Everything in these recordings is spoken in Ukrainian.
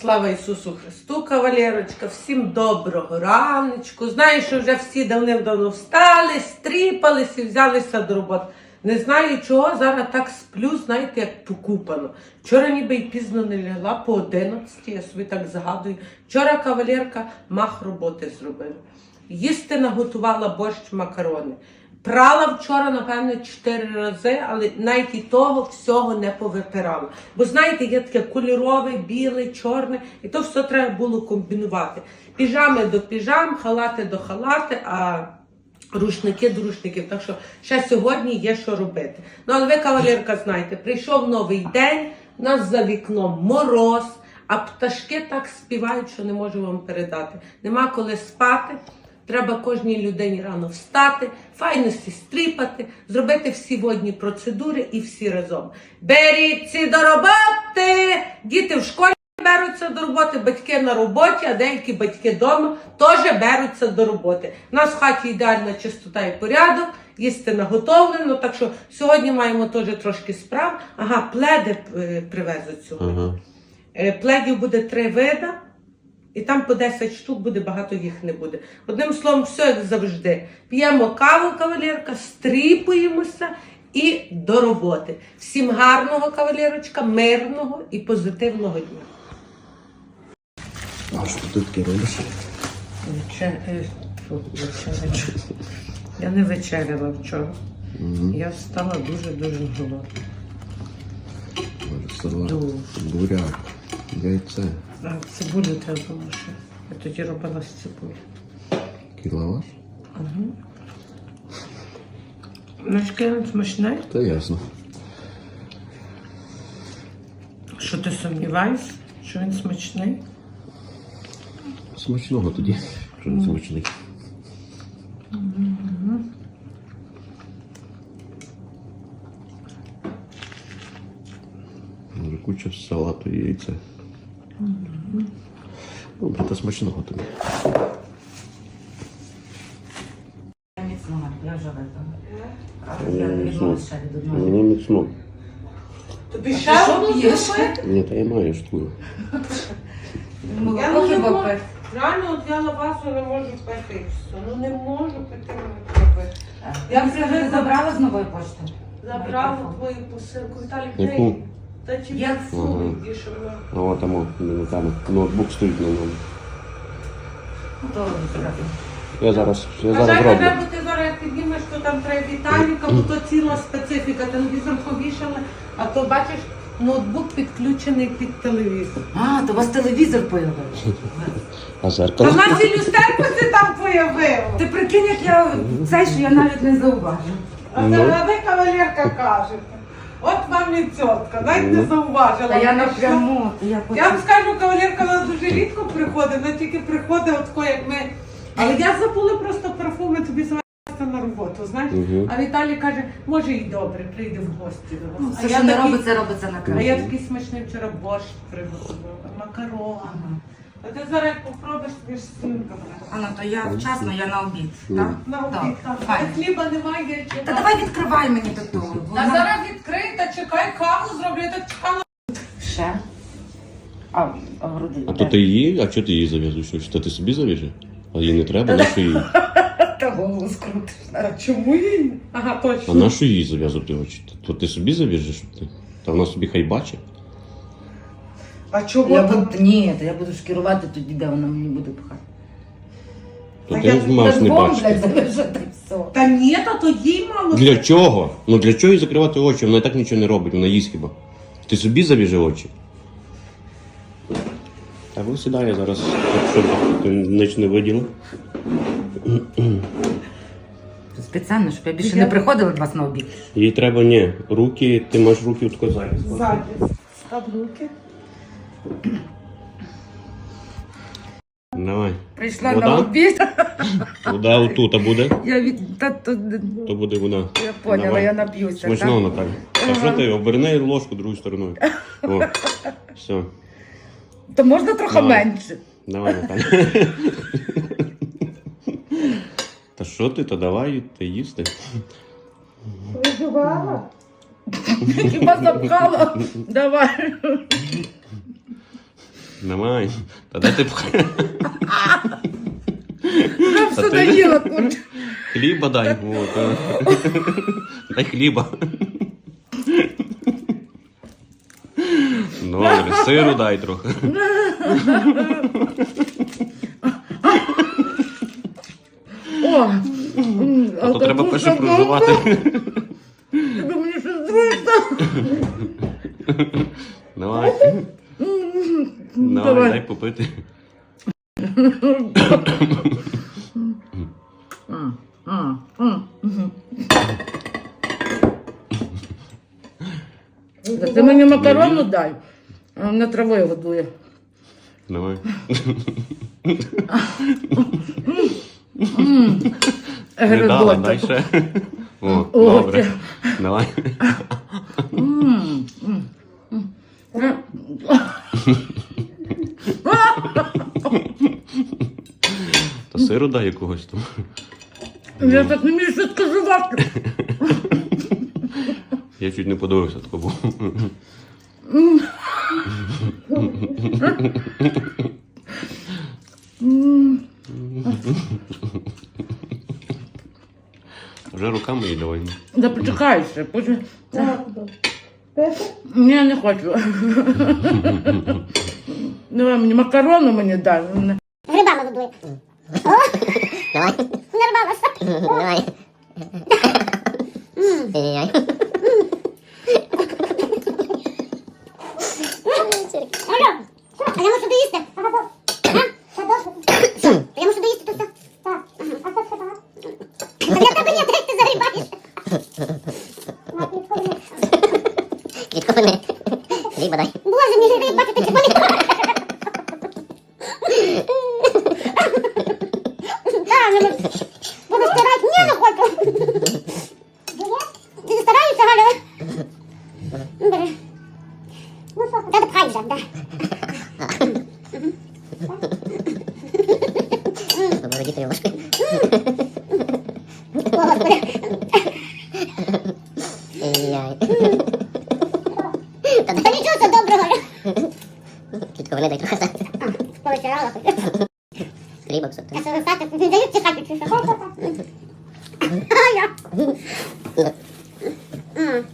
Слава Ісусу Христу, кавалерочка, всім доброго раночку. Знаю, що вже всі давним-давно встали, стріпались і взялися до роботи. Не знаю чого, зараз так сплю, знаєте, як покупано. Вчора ніби й пізно не лягла по 11, я собі так згадую. Вчора кавалерка мах роботи зробила. Їсти наготувала борщ макарони. Прала вчора, напевно, чотири рази, але навіть і того всього не повипирала. Бо знаєте, є таке кольорове, біле, чорне, і то все треба було комбінувати. Піжами до піжам, халати до халати, а рушники до рушників. Так що ще сьогодні є що робити. Ну, але ви, кавалерка, знаєте, прийшов новий день, у нас за вікном мороз, а пташки так співають, що не можу вам передати. Нема коли спати. Треба кожній людині рано встати, файно стріпати, зробити всі водні процедури і всі разом. Беріться до роботи! Діти в школі беруться до роботи, батьки на роботі, а деякі батьки вдома теж беруться до роботи. У нас в хаті ідеальна чистота і порядок, їсти наготовлено, так що сьогодні маємо теж трошки справ. Ага, пледи е, привезуть сьогодні. Ага. Е, Пледів буде три вида, і там по 10 штук буде, багато їх не буде. Одним словом, все як завжди. П'ємо каву, кавалерка, стріпуємося і до роботи. Всім гарного кавалерочка, мирного і позитивного дня. А що ти таке робиш? е, Я не вечеряла вчора. Я стала дуже-дуже голодна. Буряк, яйце, А цибулю треба було ще. Я тоді робила з цибулі. кіловаш? Значки він смачний. Та ясно. Що ти сумніваєшся, що він смачний? Смачного тоді. Що не смачний. Куча салату і яйце. Добре, та смачного тобі. Міцного, я вже випила. Я. Мені міцно. Тобі Ти що п'єш? Ні, та я маю штуку. Молоко хіба можу. пити? Реально, от я лавасу не можу пити. Ну не можу пити. Я вже забрала з нової пошти. Забрала твою посилку. Віталій, Яку? Та чи Я я Ага. фу, і що воно? А от там, о, там. Ноутбук стоїть на ньому. Ну. Я зараз, я зараз роблю. бо ти зараз як піднімеш, то там треба Віталіка, бо то ціла специфіка. Телевізор повішали, а то бачиш, ноутбук підключений під телевізор. А, то у вас телевізор появився. А А зеркало? в нас і люстерку ти там появив. Ти прикинь, як я цей, що я навіть не зауважу. А Ну. це ви кавалерка кажете. От вам і цьотка, навіть не зауважила. Та я напряму, я Я вам скажу, кавалерка у нас дуже рідко приходить, вона тільки приходить от тако, як ми. Але я забула просто парфуми тобі звести на роботу, знаєш? Мгм. А Віталій каже, може і добре, прийде в гості до Ну, вас. Все, а, що я не такий, робиться, робиться на а я такий смачний вчора борщ приготувала, макарон. Ага. А ти зараз попробуєш, тобі ж буде. А ну то я вчасно, я на обід. Ну. Так? На Так, обід там. файно. Хліба немає, чи Та давай відкривай мені до того. Та зараз відкрий та чекай каву зроблю, я так чекала. Ще. А, а груди. А то ти її, а чого ти її зав'язуєш? Що ти собі зав'яжи? А їй не треба, на що її? Та голову скрутиш. А чому їй? Ага, А точно. на що їй зав'язувати очі? То ти собі зав'яжеш? щоб ти? Та вона собі хай бачить. А чого Я там? буду, ні, то я буду шкірувати тоді, де вона мені буде пхати. То А ти я ж маєш не бачити. все. Та ні, та то їй мало. Для чого? Ну для чого їй закривати очі? Вона і так нічого не робить, вона їсть хіба. Ти собі зав'яжи очі. Та ви сідає зараз, щоб ти ніч не виділа. Спеціально, щоб я більше Я- не приходила до вас на обід. Їй треба ні. Руки, ти маєш руки от козаки. Ззаді. Став руки. Давай. Прийшла Вода? на обід. Вода отут, а буде? Я від та то То буде вода. я поняла, Давай. я нап'юся. Смачного, так? Наталя. А що ти? Оберни ложку другою стороною. О, все. То можна трохи Давай. менше. Давай, Наталя. Та що ти, то давай ти їсти. Виживала? Хіба запхала? Давай. Немає. Та де ти пх- Я все все ти- доїла, курча. хліба дай. От. е. Дай хліба. Добре, сиру дай трохи. О, А то треба перше проживати. Тобі мені щось друге стало. Давай. Давай, Давай. дай попити. Та Ти мені макарону дай. А мене травою годує. Давай. Не дала, дай ще. О, О, добре. Давай. дай якогось там. Я так не вмію швидко жувати. Я чуть не подивився такого. Вже руками їй давай. Да почекай ще, потім. Ні, не хочу. Давай мені макарону мені дай. Мене- Грибами годує. Давай, нарвалася. давай. Ай-яй. Алло, я мушу доїсти. Я мушу доїсти тут? Я тебе не ти загрібаєш. Квітко мене. Хліба дай. Боже, мій бачите, чи болить? Ну що, та пхай вже, да. Володіти ложкою. О, Господи. Ай-яй. Та нічого це доброго. Квітко мене дай трохи. Повитирала. Хліба кусок. А що? Не дають чекати, чи що? А я. М.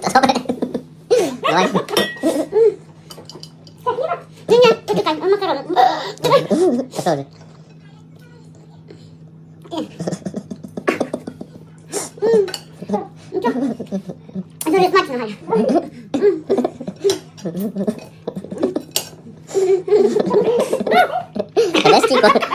Та добре. Давай. Ні, ні, почекай, а макарони. Давай. Та теж. Нічого. Дуже смачно, Галя. Та де стільки? А